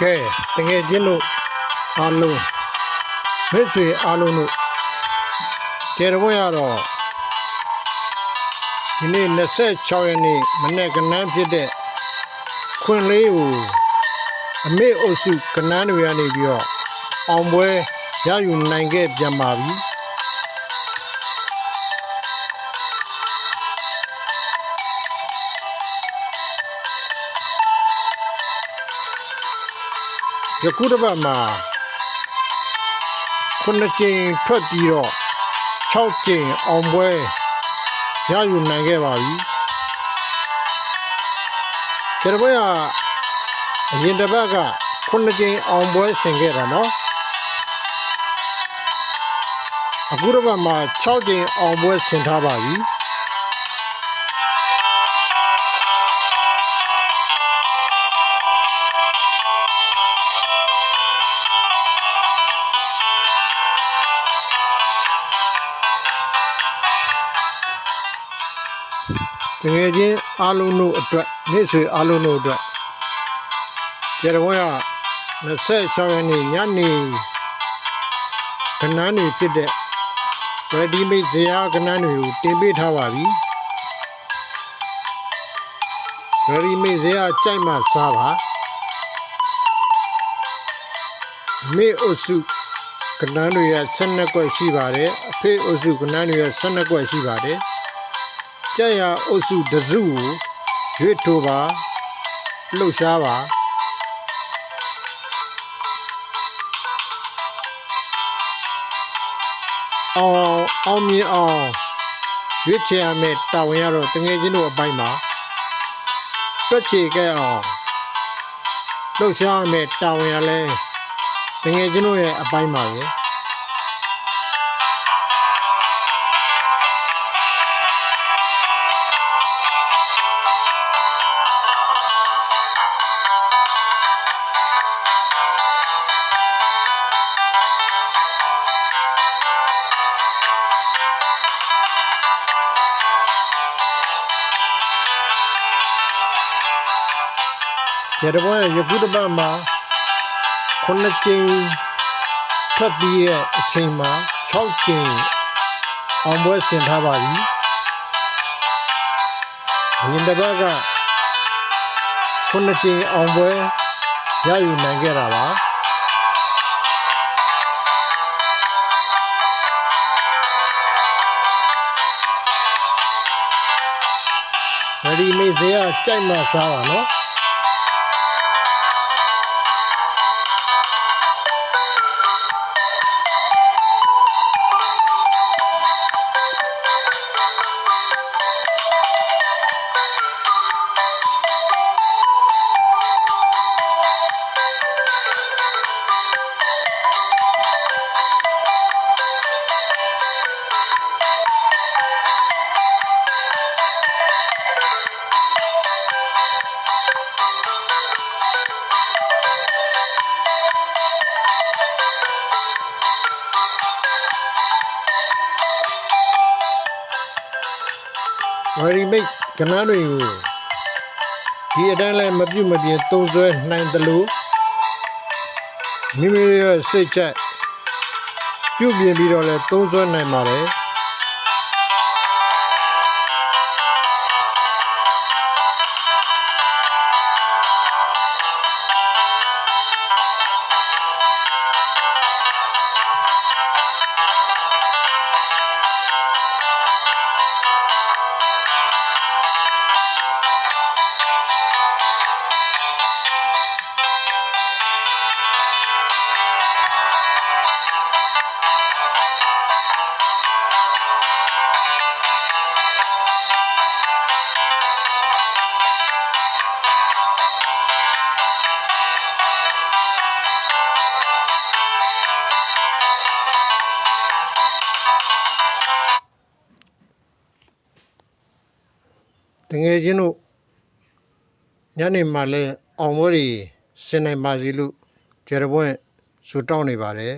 ကဲတကယ်ချင်းတို့အားလုံးမိတ်ဆွေအားလုံးတို့ကျေတော်ရတော့ဒီနေ့26ရက်နေ့မနေ့ကနန်းဖြစ်တဲ့ခွင်လေးကိုအမေအုပ်စုကနန်းတွေကနေပြီးတော့အောင်ပွဲရယူနိုင်ခဲ့ပြန်ပါပြီ ယခုတစ်ပတ်မှာခုနှစ်ကြိမ်ထွက်ပြီးတော့6ကြိမ်အောင်ပွဲရယူနိုင်ခဲ့ပါပြီကျေတော်ရအရင်တစ်ပတ်ကခုနှစ်ကြိမ်အောင်ပွဲဆင်ခဲ့တာနော်အခုတစ်ပတ်မှာ6ကြိမ်အောင်ပွဲဆင်ထားပါပြီ တကယ်ချင်းအားလုံးတို့အတွက်နေ့ဆွေအားလုံးတို့အတွက်ကျေတော်ရ26ရက်နေ့ညနေကနန်းတွေဖြစ်တဲ့ ready made ဇရာကနန်းတွေကိုတင်ပေးထားပါပြီ ready made ဇရာကြိုက်မှစားပါမေအုပ်စုကနန်းတွေရ12ကွက်ရှိပါတယ်အဖေအုပ်စုကနန်းတွေရ12ကွက်ရှိပါတယ် ကြက်ရအုပ်စုတစ်စုကိုရွေ့ထိုးပါလှုပ်ရှားပါအောင်အောင်မြင်အောင်ရွေးချယ်ရမယ့်တာဝန်ရတော့တငယ်ချင်းတို့အပိုင်းမှာတွက်ချေခဲ့အောင်လှုပ်ရှားရမယ့်တာဝန်ရလဲတငယ်ချင်းတို့ရဲ့အပိုင်းမှာပဲ ကျေတပွဲယခုတစ်ပတ်မှာခုနှစ်ကြိမ်ထွက်ပြီးရဲ့အချိန်မှာ6ကြိမ်အောင်ပွဲဆင်ထားပါပြီအရင်တစ်ပတ်ကခုနှစ်ကြိမ်အောင်ပွဲရယူနိုင်ခဲ့တာပါရဒီမေးစရာကြိုက်မှစားပါနော် ready made ကနန်းတွေကိုဒီအတိုင်းလည်းမပြုတ်မပြင်းသုံးဆွဲနိုင်တယ်လို့မိမိရဲ့စိတ်ချက်ပြုတ်ပြင်းပြီးတော့လည်းသုံးဆွဲနိုင်ပါတယ် ငယ်ချင်းတို့ညနေမှလည်းအောင်ပွဲတွေဆင်နိုင်ပါစေလို့ကျေရပွင့်ဆူတောင်းနေပါတယ်